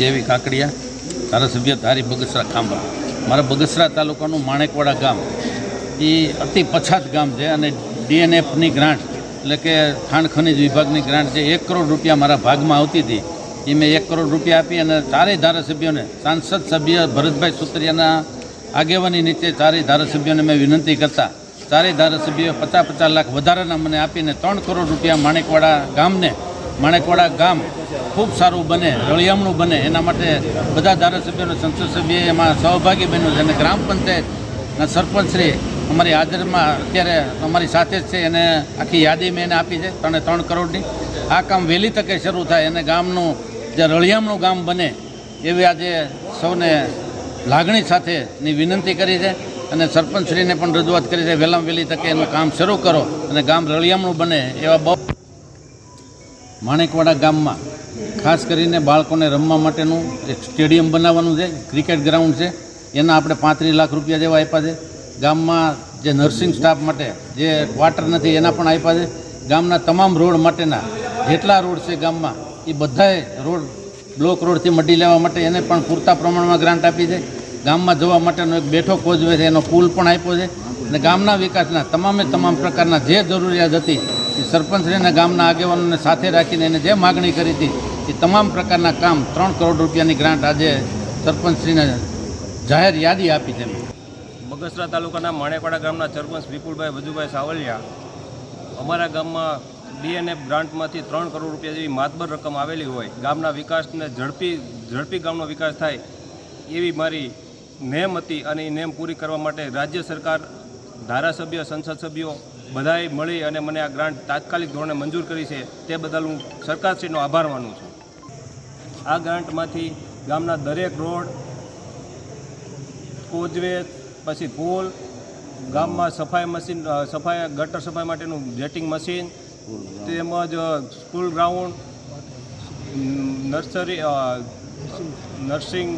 જેવી કાકડિયા ધારાસભ્ય ધારી બગસરા ખાંભા. મારા બગસરા તાલુકાનું માણેકવાડા ગામ. એ અતિ પછાત ગામ છે અને ડીએનએફની ગ્રાન્ટ, એટલે કે ખાણ ખનિજ વિભાગની ગ્રાન્ટ જે એક કરોડ રૂપિયા મારા ભાગમાં આવતી હતી. એ મેં એક કરોડ રૂપિયા આપી અને ચારેય ધારાસભ્યોને, સાંસદ સભ્ય ભરતભાઈ સુતરિયાના આગેવાની નીચે ચારેય ધારાસભ્યોને મેં વિનંતી કરતા. ચારેય ધારાસભ્યોએ પચાસ પચાસ લાખ વધારાના મને આપીને ત્રણ કરોડ રૂપિયા માણેકવાડા ગામને માણેકવાડા ગામ ખૂબ સારું બને, રળિયામણું બને. એના માટે બધા ધારાસભ્યોને સંસદ એમાં સહભાગી બન્યું છે અને ગ્રામ પંચાયતના સરપંચશ્રી અમારી હાજરમાં અત્યારે અમારી સાથે જ છે. એને આખી યાદી મેં એને આપી છે, ત્રણે ત્રણ કરોડની. આ કામ વહેલી તકે શરૂ થાય અને ગામનું જે રળિયામણું ગામ બને એવી આજે સૌને લાગણી સાથેની વિનંતી કરી છે અને સરપંચશ્રીને પણ રજૂઆત કરી છે. વહેલામાં વહેલી તકે એનું કામ શરૂ કરો અને ગામ રળિયામણું બને એવા બહુ માણેકવાડા ગામમાં, ખાસ કરીને બાળકોને રમવા માટેનું એક સ્ટેડિયમ બનાવવાનું છે, ક્રિકેટ ગ્રાઉન્ડ છે. એના આપણે પાંત્રીસ લાખ રૂપિયા જેવા આપ્યા છે. ગામમાં જે નર્સિંગ સ્ટાફ માટે જે ક્વાર્ટર નથી, એના પણ આપ્યા છે. ગામના તમામ રોડ માટેના જેટલા રોડ છે ગામમાં, એ બધાએ રોડ, બ્લોક રોડથી મટી લેવા માટે એને પણ પૂરતા પ્રમાણમાં ગ્રાન્ટ આપી છે. ગામમાં જવા માટેનો એક બેઠો કોઝવે છે, એનો પુલ પણ આપ્યો છે. અને ગામના વિકાસના તમામે તમામ પ્રકારના જે જરૂરિયાત હતી સરપંચશ્રીને ગામના આગેવાનોને સાથે રાખીને એને જે માગણી કરી હતી, એ તમામ પ્રકારના કામ ત્રણ કરોડ રૂપિયાની ગ્રાન્ટ આજે સરપંચશ્રીને જાહેર યાદી આપી છે. બગસરા તાલુકાના માણેપાડા ગામના સરપંચ વિપુલભાઈ વજુભાઈ સાવલિયા, અમારા ગામમાં ડીએનએફ ગ્રાન્ટમાંથી ત્રણ કરોડ રૂપિયા જેવી માતબર રકમ આવેલી હોય, ગામના વિકાસને ઝડપી ઝડપી ગામનો વિકાસ થાય એવી મારી નેમ હતી અને એ નેમ પૂરી કરવા માટે રાજ્ય સરકાર ધારાસભ્ય, સંસદ સભ્યો બધાએ મળી અને મને આ ગ્રાન્ટ તાત્કાલિક ધોરણે મંજૂર કરી છે, તે બદલ હું સરકારશ્રીનો આભાર માનું છું. આ ગ્રાન્ટમાંથી ગામના દરેક રોડ કોઝવે પછી પુલ, ગામમાં સફાઈ મશીન સફાઈ, ગટર સફાઈ માટેનું જેટિંગ મશીન, તેમજ સ્કૂલ ગ્રાઉન્ડ નર્સરી નર્સિંગ